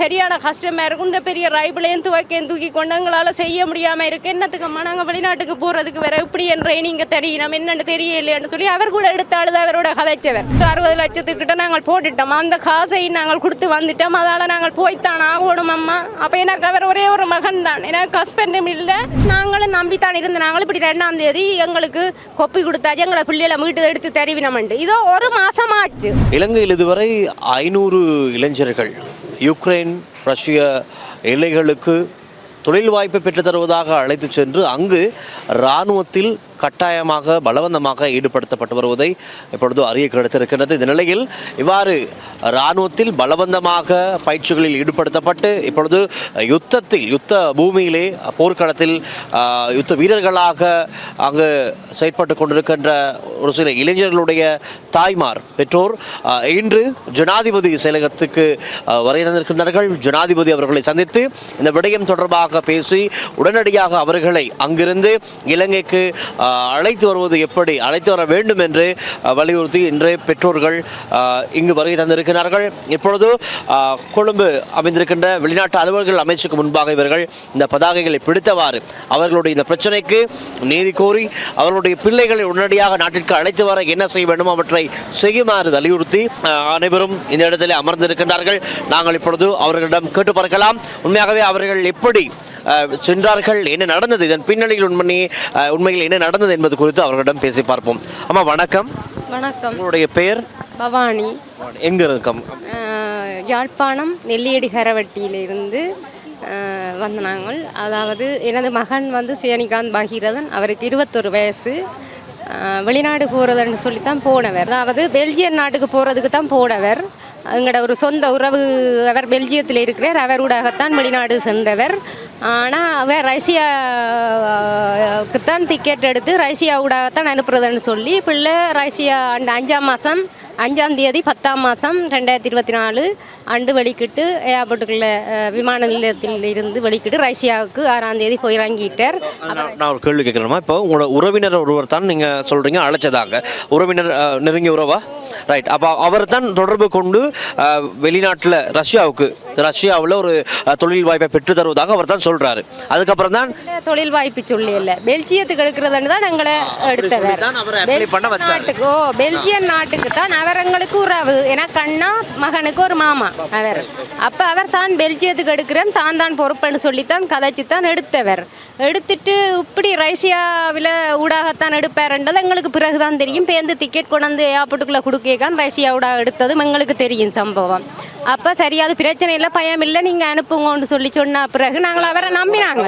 சரியான கஷ்டமா இருக்கும் இந்த பெரிய ரைபிளையும் துவைக்கையும் தூக்கி கொண்டு எங்களால் செய்ய முடியாமல் இருக்கு. என்னத்துக்கம்மா நாங்கள் வெளிநாட்டுக்கு போகிறதுக்கு வேற இப்படி என் நீங்கள் தெரியும் நம்ம என்னன்னு தெரியலையான்னு சொல்லி அவர் கூட எடுத்த அழுது அவரோட கதைச்சவர். அறுபது லட்சத்துக்கிட்ட நாங்கள் போட்டுட்டோம். அந்த காசை நாங்கள் கொடுத்து வந்துட்டோம். அதால் நாங்கள் போய்த்தான் ஆகணும் அம்மா. அப்போ எனக்கு அவர் ஒரே ஒரு மகன் தான் எனக்கு ஹஸ்பண்டும் இல்லை. நாங்களும் நம்பித்தான் இருந்து நாங்களும் இப்படி ரெண்டாம் தேதி எங்களுக்கு கொப்பி கொடுத்தாச்சு. எங்களை பிள்ளைகளை வீட்டு எடுத்து தெரிவினமண்டு. இதோ ஒரு மாசமாச்சு. இலங்கையில் இதுவரை ஐநூறு இளைஞர்கள் யுக்ரைன் ரஷ்ய எல்லைகளுக்கு தொழில் வாய்ப்பை பெற்றுத்தருவதாக அழைத்து அழைத்துச் சென்று அங்கு இராணுவத்தில் கட்டாயமாக பலவந்தமாக ஈடுபடுத்தப்பட்டு வருவதை இப்பொழுது அறிய கிடைத்திருக்கிறது இந்த நிலையில் இவ்வாறு இராணுவத்தில் பலவந்தமாக பயிற்சிகளில் ஈடுபடுத்தப்பட்டு இப்பொழுது யுத்தத்தில் யுத்த பூமியிலே போர்க்களத்தில் யுத்த வீரர்களாக அங்கு செயற்பட்டு கொண்டிருக்கின்ற ஒரு சில இளைஞர்களுடைய தாய்மார் பெற்றோர் இன்று ஜனாதிபதி செயலகத்துக்கு வரை தந்திருக்கின்றார்கள். ஜனாதிபதி அவர்களை சந்தித்து இந்த விடயம் தொடர்பாக பேசி உடனடியாக அவர்களை அங்கிருந்து இலங்கைக்கு அழைத்து வருவது எப்படி? அழைத்து வர வேண்டும் என்று வலியுறுத்தி இன்றைய பெற்றோர்கள் இங்கு வருகை தந்திருக்கிறார்கள். இப்பொழுது கொழும்பு அமைந்திருக்கின்ற வெளிநாட்டு அலுவலர்கள் அமைச்சுக்கு முன்பாக இவர்கள் இந்த பதாகைகளை பிடித்தவாறு அவர்களுடைய இந்த பிரச்சனைக்கு நீதி கோரி அவர்களுடைய பிள்ளைகளை உடனடியாக நாட்டிற்கு அழைத்து வர என்ன செய்ய வேண்டும் அவற்றை செய்யுமாறு வலியுறுத்தி அனைவரும் இந்த இடத்திலே அமர்ந்திருக்கின்றார்கள். நாங்கள் இப்பொழுது அவர்களிடம் கேட்டு பார்க்கலாம். உண்மையாகவே அவர்கள் எப்படி சென்றார்கள். என்ன நடந்தது? இதன் பின்னணியில் உண்மை உண்மையில் என்ன நடந்தது என்பது குறித்து அவர்களிடம் பேசி பார்ப்போம். அம்மா வணக்கம். வணக்கம். உங்களுடைய பெயர்? பவானி. எங்க இருக்கோம்? யாழ்ப்பாணம் நெல்லியடி கரவட்டியிலிருந்து அஹ், வந்த நாங்கள். அதாவது எனது மகன் வந்து சுயனிகாந்த் பகீரதன். அவருக்கு இருபத்தொரு வயசு. வெளிநாடு போகிறதுன்னு சொல்லித்தான் போனவர். அதாவது பெல்ஜியம் நாட்டுக்கு போகிறதுக்கு தான் போனவர். எங்களோட ஒரு சொந்த உறவு அவர் பெல்ஜியத்தில் இருக்கிறார். அவருடாகத்தான் வெளிநாடு சென்றவர். ஆனால் அவன் ரஷ்யாவுக்கு தான் டிக்கெட் எடுத்து ரஷ்யாவுடாகத்தான் அனுப்புறதுன்னு சொல்லி பிள்ளை ரஷ்யா அந்த அஞ்சாம் மாதம் அஞ்சாம் தேதி பத்தாம் மாதம் ரெண்டாயிரத்தி இருபத்தி நாலு அண்டு வெளிக்கிட்டு ஏர்போர்ட்டுக்குள்ள விமான நிலையத்தில் இருந்து வெளிக்கிட்டு ரஷ்யாவுக்கு ஆறாம் தேதி போய் இறங்கிட்டார். நான் நான் ஒரு கேள்வி கேட்குறேன்மா இப்போ உங்களோட உறவினர் ஒருவர் தான் நீங்கள் சொல்கிறீங்க அழைச்சதாங்க உறவினர் நெருங்கிய உறவா? ரைட் அப்போ அவர் தான் தொடர்பு கொண்டு வெளிநாட்டில் ரஷ்யாவுக்கு ரஷ்யாவில் ஒரு தொழில் வாய்ப்பை பெற்று தருவதாக அவர் தான் சொல்கிறாரு அதுக்கப்புறம் தான் தொழில் வாய்ப்பு சொல்லி இல்லை பெல்ஜியத்துக்கு எடுக்கிறதுன்னு தான் எங்களை எடுத்தவர். நாட்டுக்கு ஓ பெல்ஜியம் நாட்டுக்கு தான் அவர் எங்களுக்கு உறவு. ஏன்னா கண்ணா மகனுக்கு ஒரு மாமா அவர். அப்போ அவர் தான் பெல்ஜியத்துக்கு எடுக்கிறேன் தான் தான் பொறுப்புன்னு சொல்லித்தான் கதைச்சு தான் எடுத்தவர். எடுத்துட்டு இப்படி ரஷ்யாவில் ஊடாகத்தான் எடுப்பாருன்றது எங்களுக்கு பிறகு தான் தெரியும். பேருந்து டிக்கெட் கொண்டாந்து ஏர்போர்ட்டுக்குள்ளே கொடுக்கான் ரஷ்யா ஊடாக எடுத்ததும் எங்களுக்கு தெரியும் சம்பவம். அப்போ சரி அது பிரச்சனை இல்லை பயம் இல்லை நீங்கள் அனுப்புங்கன்னு சொல்லி சொன்ன பிறகு நாங்கள் அவரை நம்பினாங்க.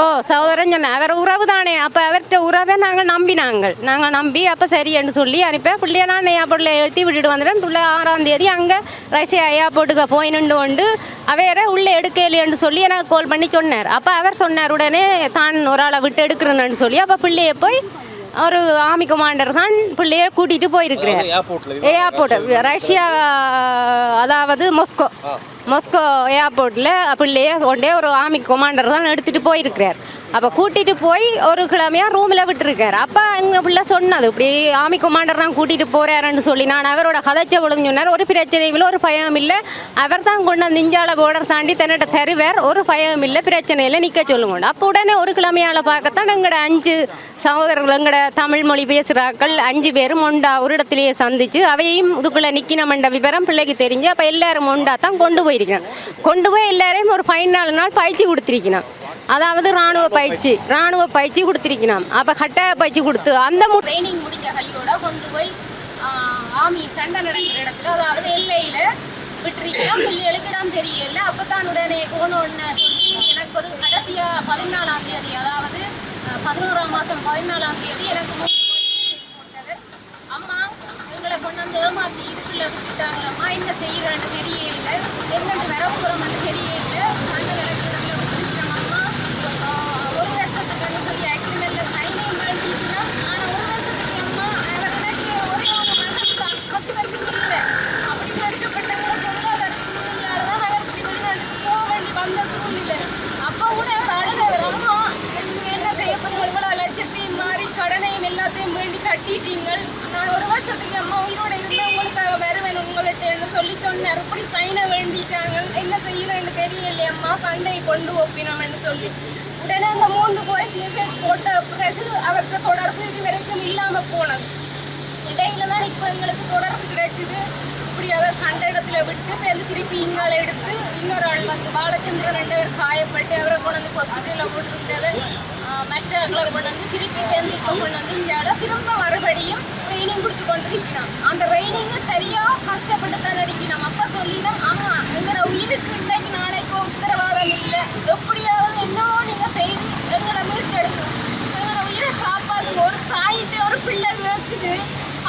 ஓ சகோதரன் சொன்னேன் அவர் உறவு தானே. அப்போ அவர்கிட்ட உறவை நாங்கள் நம்பினாங்க. நாங்கள் நம்பி அப்போ சரின்னு சொல்லி அனுப்பி பிள்ளைய நான் ஏர்போர்ட்டில் எழுத்தி விட்டுட்டு வந்துட்டேன். பிள்ளை ஆறாம் தேதி அங்கே ரஷ்யா ஏர்போர்ட்டுக்கு போய் நின்று கொண்டு அவரை உள்ளே எடுக்கலையேன்னு சொல்லி எனக்கு கால் பண்ணி சொன்னார். அப்போ அவர் சொன்னார் உடனே தான் ஒரு ஆளை விட்டு எடுக்கிறேன்னு சொல்லி அப்போ பிள்ளைய போய் ஒரு ஆர்மி கமாண்டர் தான் பிள்ளைய கூட்டிகிட்டு போயிருக்கிறார். ஏர்போர்ட் ரஷ்யா அதாவது மொஸ்கோ. மொஸ்கோ ஏர்போர்ட்டில் பிள்ளைய கொண்டே ஒரு ஆர்மி கமாண்டர் தான் எடுத்துகிட்டு போயிருக்கிறார். அப்போ கூட்டிகிட்டு போய் ஒரு கிழமையாக ரூமில் விட்டுருக்கார். அப்போ எங்கள் பிள்ளை சொன்னது இப்படி ஆமி கமாண்டர் தான் கூட்டிகிட்டு போகிறாருன்னு சொல்லி. நான் அவரோட கதைச்ச விழுந்து சொன்னார் ஒரு பிரச்சனையும் இல்லை ஒரு பயம் இல்லை. அவர் தான் கொண்டு வந்து இஞ்சால போர்டர் தாண்டி தன்னிட்ட தருவார். ஒரு பயம் இல்லை பிரச்சனையில் நிற்க சொல்லுங்க அப்போ உடனே ஒரு கிழமையால் பார்க்கத்தான் எங்களோட அஞ்சு சகோதரர்கள் எங்களோட தமிழ் மொழி பேசுகிறாக்கள் அஞ்சு பேரும் ஒண்டா ஒரு இடத்துலையே சந்திச்சு அவையும் இதுக்குள்ளே நிற்கினமண்ட விவரம் பிள்ளைக்கு தெரிஞ்சு அப்போ எல்லாரும் ஒண்டா தான் கொண்டு போயிருக்கணும். கொண்டு போய் எல்லாரையும் ஒரு பதினாலு நாள் பயிற்சி கொடுத்துருக்கணும். அதாவது ராணுவ பயிற்சி ராணுவ பயிற்சி கொடுத்துருக்கணும் அப்போ கட்டாய பயிற்சி கொடுத்து அந்த ட்ரைனிங் முடிஞ்ச கையோட கொண்டு போய் ஆமி சண்டை நடக்கிற இடத்துல அதாவது எல்லையில் விட்டுருக்கோம் பிள்ளைகளுக்கு இடம் தெரியல. அப்போ தான் உடனே போகணுன்னு சொல்லி எனக்கு ஒரு கடைசியாக பதினாலாம் தேதி அதாவது பதினோராம் மாதம் பதினாலாம் தேதி எனக்கு போட்டவர் அம்மா எங்களை கொண்டு வந்து ஏமாத்தி இதுக்குள்ள விட்டுட்டாங்களம்மா என்ன செய்யறேன்னு தெரியல. என்னென்னு வர போகிறோம்னு தெரியல சண்டை நடக்கிறதுல விட்டுருக்கிறோம் அம்மா ஆஹ், ஒரு வருஷத்துக்குன்னு சொல்லி அக்ரிமெண்ட்ல சைனையும் பண்ணிட்டுனா ஆனால் ஒரு வருஷத்துக்கு அம்மா அவர் எனக்கு ஒரே ஒரு மகன் தான் ஹஸ்பண்ட் இல்லை அப்படி கஷ்டப்பட்டவங்களை பொருளாதார சூழ்நிலையால தான் அவர் இப்படி வெளிநாட்டுக்கு போக வேண்டி வந்த சூழ்நிலை அப்போ கூட அவர் அழுதவர் அம்மா நீங்க என்ன செய்ய போறீங்க இவ்வளோ லட்சத்தையும் மாறி கடனையும் திட்டீங்கள் நான் ஒரு வருஷத்துக்கு அம்மா உங்களோட இருந்தால் உங்களுக்காக வருவேன் உங்கள்கிட்ட சொல்லி சொன்னார். இப்படி சைனை வேண்டிட்டாங்க. என்ன செய்யற அம்மா. சண்டையை கொண்டு ஒப்பினோம்னு சொல்லி. உடனே அந்த மூன்று வாய்ஸ் மெசேஜ் போட்ட பிறகு அவருக்கு தொடர்பு இது வரைக்கும் இல்லாம போனது. இடையில தான் இப்போ எங்களுக்கு தொடர்பு கிடைச்சிது. இப்படி அவர் சண்டை இடத்துல விட்டு பேருந்து திருப்பி இங்கால எடுத்து இன்னொரு ஆள் வந்து பாலச்சந்திரன் ரெண்டு பேர் காயப்பட்டு அவரை கொண்டு வந்து ஹாஸ்பிட்டலில் போட்டுருந்தவர். மற்ற ஆட்களை கொண்டு வந்து திருப்பி பேருந்து இப்போ கொண்டு வந்து இந்த இடம் திரும்ப மறுபடியும் ட்ரைனிங் கொடுத்து கொண்டு இருக்கிறோம் அந்த ட்ரைனிங்கை சரியா கஷ்டப்பட்டு தான் அடிக்கணும் அப்பா சொல்லிடும் ஆமா எங்களோட உயிருக்கு இன்னைக்கு நாளைக்கு உத்தரவாதம் இல்லை. எப்படியாவது என்னவோ நீங்க செய்து எங்களை மீட்டெடுக்கணும். எங்களோட உயிரை காப்பாத்துங்க. ஒரு தாயிட்ட ஒரு பிள்ளை கேட்குது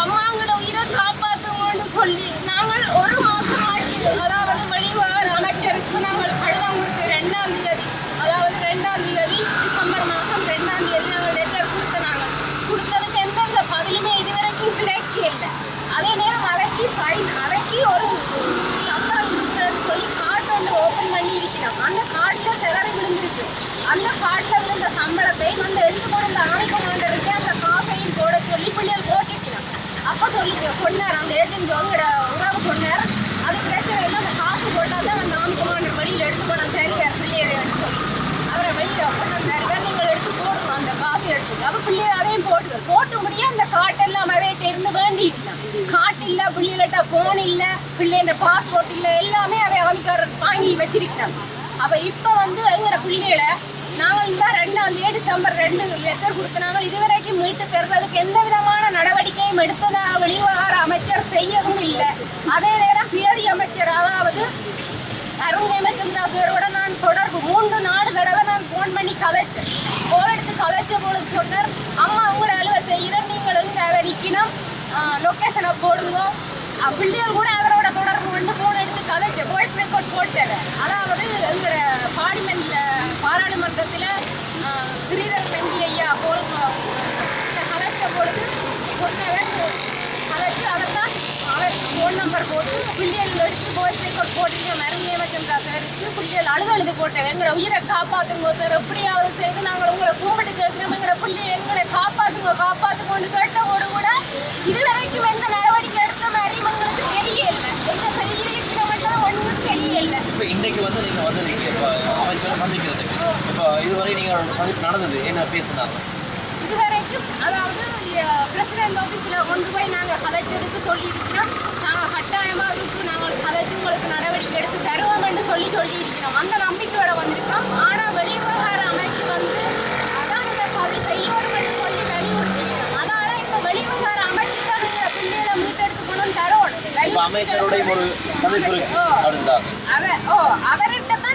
அம்மாங்களோட உயிரை காப்பாத்துங்கன்னு சொல்லி நாங்கள் ஒரு மாசம் ஆச்சு அதாவது வெளிவார அமைச்சருக்கு நாங்கள் கடிதம் கொடுத்து ரெண்டாம் தேதி அதாவது ரெண்டாம் தேதி டிசம்பர் மாசம் ரெண்டாம் தேதி நாங்கள் லெட்டர் கொடுத்த நாங்கள் கொடுத்ததுக்கு எந்தெந்த பதிலுமே இதுவரைக்கும் கிடைக்கல அதே நேரம் அரைக்கி சைன் ஒரு சம்பளம் கொடுக்குறேன்னு சொல்லி கார்டு வந்து ஓப்பன் பண்ணி இருக்கிறோம் அந்த கார்டில் சிலரை விழுந்திருக்கு. அந்த கார்டில் விழுந்த சம்பளத்தை வந்து எடுத்து கொண்டு ஆணை கமாண்டருக்கு அந்த காசையும் போட சொல்லி பிள்ளைகள் போட்டுட்டினோம் அப்போ சொல்லி சொன்னார். அந்த ஏஜென்ட் உங்களோட உறவு சொன்னார். அது பிரச்சனை இல்லை அந்த காசு போட்டால் தான் அந்த ஆணை கமாண்டர் வெளியில் எடுத்து கொண்டு தருவார் பிள்ளைகளை சொல்லி அவரை வெளியில் கொண்டு வந்தாருங்க அந்த காசு அப்போ அதையும் போட்டுது போட்டு முடிய அந்த காட்டெல்லாம் அவையிட்ட இருந்து வேண்டிட்டுலாம் காட்டு இல்லை பிள்ளைகள்கிட்ட ஃபோன் இல்லை பிள்ளைங்க பாஸ்போர்ட் இல்லை எல்லாமே அதை அவனுக்கு வாங்கி வச்சிருக்கிறாங்க அப்போ இப்போ வந்து எங்களோட பிள்ளைகளை நாங்கள் இந்த ரெண்டாம் தேதி டிசம்பர் ரெண்டு லெட்டர் கொடுத்தனாங்க இதுவரைக்கும் மீட்டு தருவதற்கு எந்த விதமான நடவடிக்கையும் எடுத்ததாக வெளிவகார அமைச்சர் செய்யவும் இல்லை. அதே நேரம் பிரதி அமைச்சர் அதாவது அருண் ஹேமச்சந்திரா சாரோட நான் தொடர்பு. மூன்று நாலு தடவை நான் ஃபோன் பண்ணி கதைச்சேன். ஃபோன் எடுத்து கதைச்ச பொழுது சொன்னார் அம்மா உங்களோட அலுவல் செய்கிறேன். நீங்களும் எங்க நிற்கணும் லொக்கேஷனை போடுங்க. பிள்ளைகள் கூட அவரோட தொடர்பு கொண்டு ஃபோன் எடுத்து கதைச்சேன். வாய்ஸ் ரெக்கார்ட் போட்டேன். அதாவது எங்களோட பார்லிமெண்ட்ல பாராளுமன்றத்தில் ஸ்ரீதர் எம்பி ஐயா போல் கதைச்ச பொழுது சொன்னவர் நம்பர் போட்டு பிள்ளைகள் எடுத்து வாய்ஸ் ரெக்கார்ட் போட்டு மருங்கேமச்சந்திரா சாருக்கு பிள்ளைகள் அழுது அழுது போட்டேன். எங்களை உயிரை காப்பாத்துங்க சார் எப்படியாவது செய்து நாங்கள் உங்களை கும்பிட்டு கேட்குறோம். எங்களை பிள்ளைய எங்களை காப்பாத்துங்க காப்பாத்துங்கன்னு கேட்டவோடு கூட இதுவரைக்கும் எந்த நடவடிக்கை எடுத்த மாதிரி எங்களுக்கு தெரியல. என்ன செய்திருக்கிறவங்க ஒன்றும் தெரியல. இப்போ இன்னைக்கு வந்து நீங்கள் வந்து நீங்கள் இப்போ அமைச்சரை சந்திக்கிறதுக்கு. இப்போ இதுவரை நீங்கள் சந்திப்பு நடந்தது என்ன பேசுனாங்க இதுவரைக்கும் அதாவது பிரசிடென்ட் ஆஃபீஸில் கொண்டு போய் நாங்கள் கதைச்சதுக்கு சொல்லியிருக்கிறோம். நாங்கள் கட்டாயமாக அதுக்கு நாங்கள் கதைச்சு உங்களுக்கு நடவடிக்கை எடுத்து தருவோம்னு சொல்லி சொல்லியிருக்கிறோம். அந்த நம்பிக்கையோட வந்திருக்கிறோம். ஆனால் வெளிவிவகார அமைச்சு வந்து அதான் இந்த பதில் செய்யணும்னு சொல்லி வலியுறுத்திக்கிறோம் அதனால இப்போ வெளிவிவகார அமைச்சு தான் இந்த பிள்ளைகளை மீட்டெடுத்து கொண்டு இப்போ அமைச்சருடைய ஒரு சந்திப்பு அவர் ஓ தான்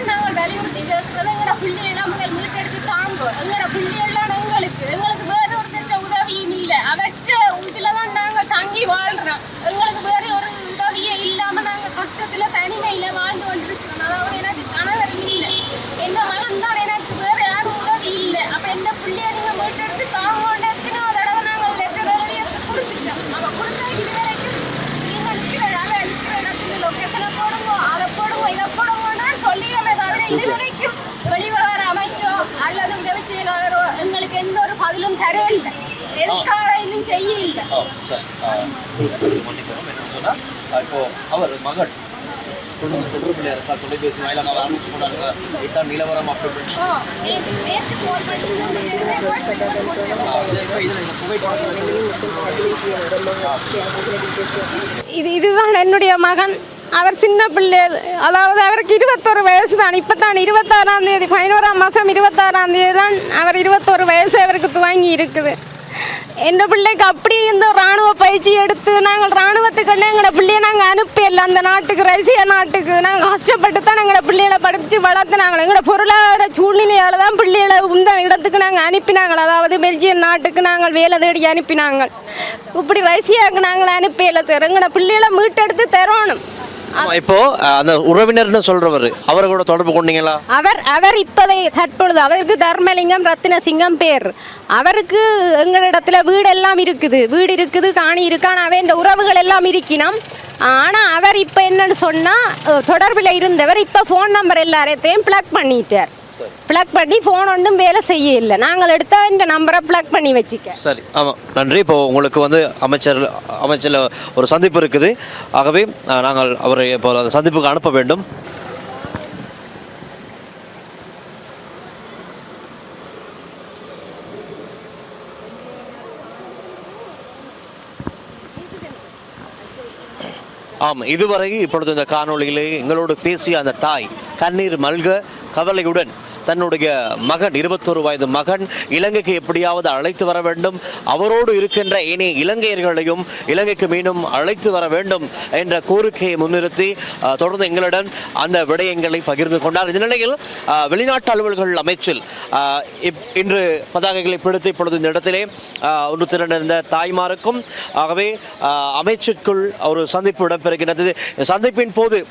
நாங்கள் வலியுறுத்தி கேட்கறது எங்களோட பிள்ளைகளாம் முதல் மீட்டெடுத்து தாங்கும். எங்களோட பிள்ளைகள்லாம் எங்களுக்கு எங்களுக்கு வேற திட்ட உதவியும் இல்லை அவற்ற இதில் தான் நாங்கள் தங்கி வாழ்கிறோம் எங்களுக்கு வேற ஒரு உதவியே இல்லாமல் நாங்கள் கஷ்டத்தில் தனி வாழ்ந்து கொண்டிருக்கிறோம் அதாவது எனக்கு கணவர் இல்லை எந்த மகன் தான் எனக்கு வேற யாரும் உதவி இல்லை அப்போ எந்த பிள்ளைய நீங்கள் மீட்டெடுத்து தாங்கோன்னு எத்தனையோ தடவை நாங்கள் லெட்டர் எழுதி கொடுத்துட்டோம் அவன் கொடுத்ததுக்கு இது வரைக்கும் நீங்கள் நிற்கிற அதை நிற்கிற இடத்துல லொக்கேஷனை போடுங்க அதை போடுங்க இதை போடுங்கன்னு சொல்லிடுமே தவிர இதுவரைக்கும் வெளிவகார அமைச்சோ அல்லது உதவி செயலாளரோ எங்களுக்கு எந்த ஒரு பதிலும் தரவில்லை. எதுக்காக இன்னும் செய்யல இப்போ அவர் மகள் தொடர்பில் இருக்கா தொலைபேசி வாயிலாக அவர் இதான் நிலவரம் இது இதுதான் என்னுடைய மகன். அவர் சின்ன பிள்ளை. அதாவது அவருக்கு இருபத்தொரு வயசு தான் இப்போ தான் இருபத்தாறாம் தேதி பதினோராம் மாதம் இருபத்தாறாம் தேதி தான் அவர் இருபத்தொரு வயசு அவருக்கு துவங்கி இருக்குது. எங்கள் பிள்ளைக்கு அப்படி இந்த இராணுவ பயிற்சி எடுத்து நாங்கள் இராணுவத்துக்குன்னு எங்களோட பிள்ளைய நாங்கள் அனுப்பியல அந்த நாட்டுக்கு ரஷ்ய நாட்டுக்கு. நாங்கள் கஷ்டப்பட்டு தான் எங்களோட பிள்ளைகளை படித்து வளர்த்துனாங்க எங்களோட பொருளாதார சூழ்நிலையால் தான் பிள்ளைகளை இந்த இடத்துக்கு நாங்கள் அனுப்பினாங்க. அதாவது பெல்ஜியம் நாட்டுக்கு நாங்கள் வேலை தேடி அனுப்பினாங்க. இப்படி ரஷ்யாவுக்கு நாங்கள் அனுப்பியல சார். எங்களோட பிள்ளைகளை மீட்டெடுத்து தரணும். இப்போ அந்த உறவினர்னு சொல்றவர் அவரை கூட தொடர்பு கொண்டீங்களா? அவர் அவர் இப்போதை தற்பொழுது அவருக்கு தர்மலிங்கம் ரத்தினசிங்கம் பேர். அவருக்கு எங்களிடத்துல வீடெல்லாம் இருக்குது. வீடு இருக்குது காணி இருக்கு. ஆனால் அவன் உறவுகள் எல்லாம் இருக்கினோம். ஆனால் அவர் இப்போ என்னன்னு சொன்னால் தொடர்பில் இருந்தவர் இப்போ ஃபோன் நம்பர் எல்லாரையும் ப்ளக் பண்ணிட்டார். பிளக் பண்ணி ஃபோன் ஒன்றும் வேலை செய்ய இல்லை நாங்கள் எடுத்த இந்த நம்பரை பிளக் பண்ணி வச்சுக்க. சரி ஆமாம் நன்றி. இப்போ உங்களுக்கு வந்து அமைச்சர் அமைச்சர் ஒரு சந்திப்பு இருக்குது. ஆகவே நாங்கள் அவரை இப்போ அந்த சந்திப்புக்கு அனுப்ப வேண்டும். ஆம் இதுவரை இப்பொழுது இந்த காணொளியிலே எங்களோடு பேசிய அந்த தாய் கண்ணீர் மல்க கவலையுடன் தன்னுடைய மகன் இருபத்தொரு வயது மகன் இலங்கைக்கு எப்படியாவது அழைத்து வர வேண்டும். அவரோடு இருக்கின்ற ஏனைய இலங்கையர்களையும் இலங்கைக்கு மீண்டும் அழைத்து வர வேண்டும் என்ற கோரிக்கையை முன்னிறுத்தி தொடர்ந்து எங்களுடன் அந்த விடயங்களை பகிர்ந்து கொண்டார். இந்த நிலையில் வெளிநாட்டு அலுவல்கள் அமைச்சில் இப்- இன்று பதாகைகளை பிடித்து இப்பொழுது இந்த இடத்திலே ஒன்று திரண்டிருந்த தாய்மாருக்கும் ஆகவே அமைச்சிற்குள் அமைச்சுக்குள் ஒரு சந்திப்பு இடம்பெறுகின்றது. சந்திப்பின் போது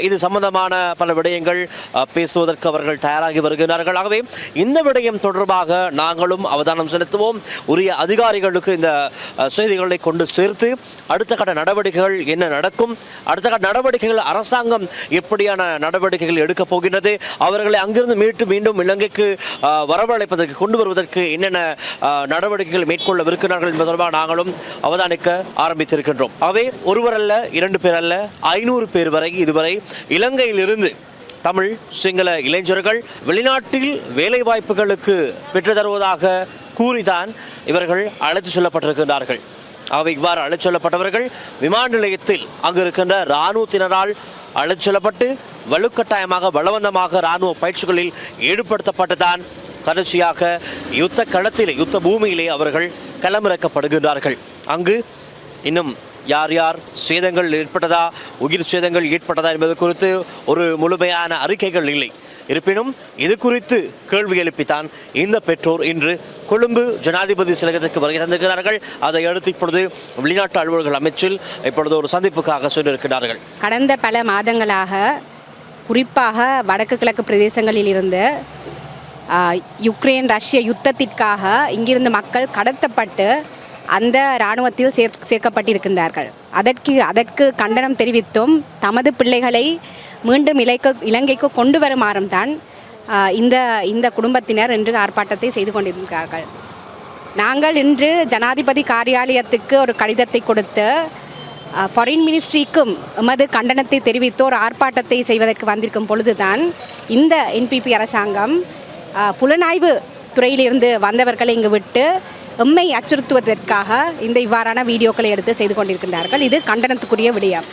இது சம்பந்தமான பல விடயங்கள் பேசுவதற்கு அவர்கள் தயாராக வருகிறார்கள். ஆகவே இந்த விடயம் தொடர்பாக நாங்களும் அவதானம் செலுத்துவோம். உரிய அதிகாரிகளுக்கு இந்த செய்திகளை கொண்டு சேர்த்து அடுத்த கட்ட நடவடிக்கைகள் என்ன நடக்கும்? அடுத்த கட்ட நடவடிக்கைகள் அரசாங்கம் எப்படியான நடவடிக்கைகள் எடுக்கப் போகின்றது? அவர்களை அங்கிருந்து மீட்டு மீண்டும் இலங்கைக்கு வரவழைப்பதற்கு கொண்டு வருவதற்கு என்னென்ன நடவடிக்கைகள் மேற்கொள்ளவிருக்கிறார்கள் என்பது தொடர்பாக நாங்களும் அவதானிக்க ஆரம்பித்திருக்கின்றோம். அவை ஒருவர் அல்ல இரண்டு பேர் அல்ல ஐநூறு பேர் வரை இதுவரை இலங்கையிலிருந்து தமிழ் சிங்கள இளைஞர்கள் வெளிநாட்டில் வேலை வாய்ப்புகளுக்கு பெற்று தருவதாக கூறிதான் இவர்கள் அழைத்து செல்லப்பட்டிருக்கின்றார்கள். அவை இவ்வாறு அழைத்து செல்லப்பட்டவர்கள் விமான நிலையத்தில் அங்கு இருக்கின்ற இராணுவத்தினரால் அழைத்து செல்லப்பட்டு வலுக்கட்டாயமாக பலவந்தமாக இராணுவ பயிற்சிகளில் ஈடுபடுத்தப்பட்டுதான் கடைசியாக யுத்த களத்திலே யுத்த பூமியிலே அவர்கள் களமிறக்கப்படுகின்றார்கள். அங்கு இன்னும் யார் யார் சேதங்கள் ஏற்பட்டதா உயிர் சேதங்கள் ஏற்பட்டதா என்பது குறித்து ஒரு முழுமையான அறிக்கைகள் இல்லை. இருப்பினும் இது குறித்து கேள்வி எழுப்பித்தான் இந்த பெற்றோர் இன்று கொழும்பு ஜனாதிபதி சிலகத்துக்கு வருகை தந்திருக்கிறார்கள். அதை அடுத்து இப்பொழுது வெளிநாட்டு அலுவலர்கள் அமைச்சில் இப்பொழுது ஒரு சந்திப்புக்காக சொல்லியிருக்கிறார்கள் கடந்த பல மாதங்களாக குறிப்பாக வடக்கு கிழக்கு பிரதேசங்களில் இருந்து யுக்ரைன் ரஷ்ய யுத்தத்திற்காக இங்கிருந்து மக்கள் கடத்தப்பட்டு அந்த இராணுவத்தில் சேர் சேர்க்கப்பட்டிருக்கின்றார்கள். அதற்கு அதற்கு கண்டனம் தெரிவித்தும் தமது பிள்ளைகளை மீண்டும் இலைக்க இலங்கைக்கு கொண்டு வருமாறும் தான் இந்த இந்த குடும்பத்தினர் இன்று ஆர்ப்பாட்டத்தை செய்து கொண்டிருக்கிறார்கள். நாங்கள் இன்று ஜனாதிபதி காரியாலயத்துக்கு ஒரு கடிதத்தை கொடுத்து ஃபாரின் மினிஸ்ட்ரிக்கும் எமது கண்டனத்தை தெரிவித்து ஒரு ஆர்ப்பாட்டத்தை செய்வதற்கு வந்திருக்கும் பொழுதுதான் இந்த என்பிபி அரசாங்கம் புலனாய்வு துறையிலிருந்து வந்தவர்களை இங்கு விட்டு எம்மை அச்சுறுத்துவதற்காக இந்த இவ்வாறான வீடியோக்களை எடுத்து செய்து கொண்டிருக்கின்றார்கள். இது கண்டனத்துக்குரிய விடயம்.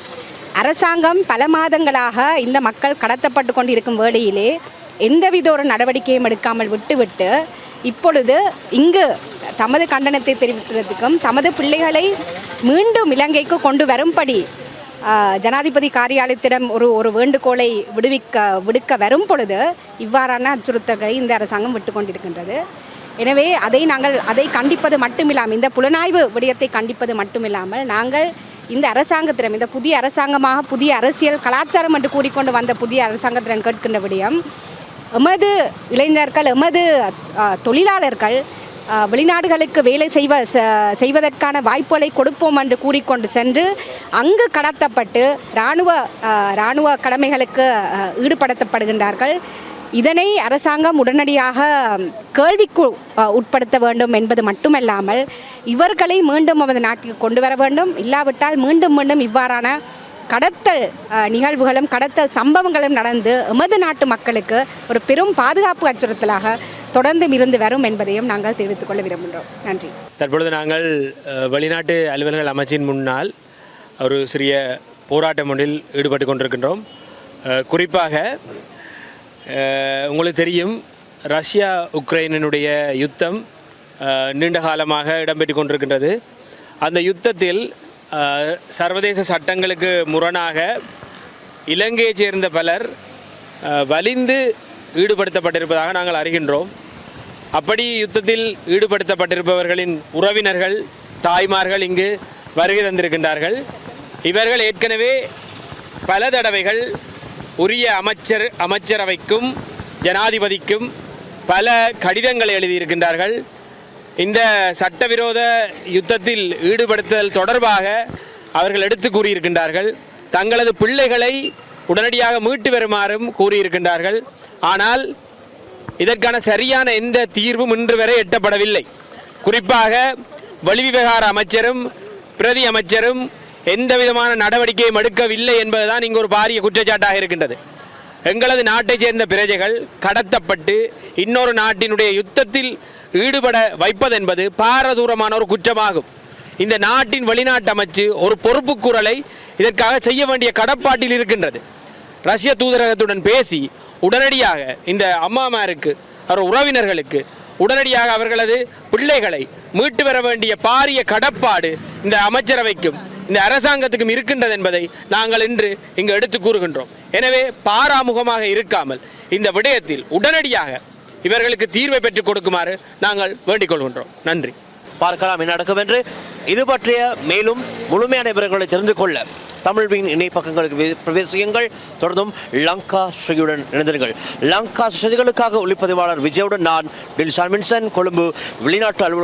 அரசாங்கம் பல மாதங்களாக இந்த மக்கள் கடத்தப்பட்டு கொண்டிருக்கும் வேளையிலே எந்தவித ஒரு நடவடிக்கையும் எடுக்காமல் விட்டுவிட்டு இப்பொழுது இங்கு தமது கண்டனத்தை தெரிவித்ததற்கும் தமது பிள்ளைகளை மீண்டும் இலங்கைக்கு கொண்டு வரும்படி ஜனாதிபதி காரியாலயத்திடம் ஒரு ஒரு வேண்டுகோளை விடுவிக்க விடுக்க வரும் பொழுது இவ்வாறான அச்சுறுத்தல்களை இந்த அரசாங்கம் விட்டு கொண்டிருக்கின்றது எனவே அதை நாங்கள் அதை கண்டிப்பது மட்டுமில்லாமல் இந்த புலனாய்வு விடயத்தை கண்டிப்பது மட்டுமில்லாமல் நாங்கள் இந்த அரசாங்கத்திடம் இந்த புதிய அரசாங்கமாக புதிய அரசியல் கலாச்சாரம் என்று கூறிக்கொண்டு வந்த புதிய அரசாங்கத்திடம் கேட்கின்ற விடயம் எமது இளைஞர்கள் எமது தொழிலாளர்கள் வெளிநாடுகளுக்கு வேலை செய்வ செய்வதற்கான வாய்ப்புகளை கொடுப்போம் என்று கூறிக்கொண்டு சென்று அங்கு கடத்தப்பட்டு இராணுவ இராணுவ கடமைகளுக்கு ஈடுபடுத்தப்படுகின்றார்கள். இதனை அரசாங்கம் உடனடியாக கேள்விக்கு உட்படுத்த வேண்டும் என்பது மட்டுமல்லாமல் இவர்களை மீண்டும் அவரது நாட்டுக்கு கொண்டு வர வேண்டும். இல்லாவிட்டால் மீண்டும் மீண்டும் இவ்வாறான கடத்தல் நிகழ்வுகளும் கடத்தல் சம்பவங்களும் நடந்து எமது நாட்டு மக்களுக்கு ஒரு பெரும் பாதுகாப்பு அச்சுறுத்தலாக தொடர்ந்து இருந்து வரும் என்பதையும் நாங்கள் தெரிவித்துக் கொள்ள விரும்புகிறோம். நன்றி. தற்பொழுது நாங்கள் வெளிநாட்டு அலுவலர்கள் அமைச்சின் முன்னால் ஒரு சிறிய போராட்டம் ஒன்றில் ஈடுபட்டு கொண்டிருக்கின்றோம். குறிப்பாக உங்களுக்கு தெரியும் ரஷ்யா உக்ரைனினுடைய யுத்தம் நீண்ட காலமாக இடம்பெற்று கொண்டிருக்கின்றது. அந்த யுத்தத்தில் சர்வதேச சட்டங்களுக்கு முரணாக இலங்கையைச் சேர்ந்த பலர் வலிந்து ஈடுபடுத்தப்பட்டிருப்பதாக நாங்கள் அறிகின்றோம். அப்படி யுத்தத்தில் ஈடுபடுத்தப்பட்டிருப்பவர்களின் உறவினர்கள் தாய்மார்கள் இங்கு வருகை தந்திருக்கின்றார்கள். இவர்கள் ஏற்கனவே பல தடவைகள் உரிய அமைச்சர் அமைச்சரவைக்கும் ஜனாதிபதிக்கும் பல கடிதங்களை எழுதியிருக்கின்றார்கள். இந்த சட்டவிரோத யுத்தத்தில் ஈடுபடுத்துதல் தொடர்பாக அவர்கள் எடுத்து கூறியிருக்கின்றார்கள். தங்களது பிள்ளைகளை உடனடியாக மீட்டு வருமாறும் கூறியிருக்கின்றார்கள். ஆனால் இதற்கான சரியான எந்த தீர்வும் இன்று வரை எட்டப்படவில்லை. குறிப்பாக வெளிவிவகார அமைச்சரும் பிரதி அமைச்சரும் எந்த விதமான நடவடிக்கையும் எடுக்கவில்லை என்பதுதான் இங்கு ஒரு பாரிய குற்றச்சாட்டாக இருக்கின்றது. எங்களது நாட்டைச் சேர்ந்த பிரஜைகள் கடத்தப்பட்டு இன்னொரு நாட்டினுடைய யுத்தத்தில் ஈடுபட வைப்பதென்பது பாரதூரமான ஒரு குற்றமாகும். இந்த நாட்டின் வெளிநாட்டு அமைச்சு ஒரு பொறுப்பு குரலை இதற்காக செய்ய வேண்டிய கடப்பாட்டில் இருக்கின்றது. ரஷ்ய தூதரகத்துடன் பேசி உடனடியாக இந்த அம்மாமாருக்கு அவர் உறவினர்களுக்கு உடனடியாக அவர்களது பிள்ளைகளை மீட்டு வர வேண்டிய பாரிய கடப்பாடு இந்த அமைச்சரவைக்கும் இந்த அரசாங்கத்துக்கும் இருக்கின்றது என்பதை நாங்கள் இன்று இங்கு எடுத்து கூறுகின்றோம். எனவே பாராமுகமாக இருக்காமல் இந்த விடயத்தில் உடனடியாக இவர்களுக்கு தீர்வை பெற்றுக் கொடுக்குமாறு நாங்கள் வேண்டிக் கொள்கின்றோம். நன்றி. பார்க்கலாம் என்ன நடக்கும் என்று. இது பற்றிய மேலும் முழுமையான விவரங்களை தெரிந்து கொள்ள தமிழ்வின் இணை பக்கங்களுக்கு பிரவேசியுங்கள். தொடர்ந்தும் லங்கா ஸ்ரீயுடன் இணைந்திருங்கள். லங்கா செய்திகளுக்காக ஒளிப்பதிவாளர் விஜயுடன் நான் டில் சாமின்சன் கொழும்பு வெளிநாட்டு அலுவலகம்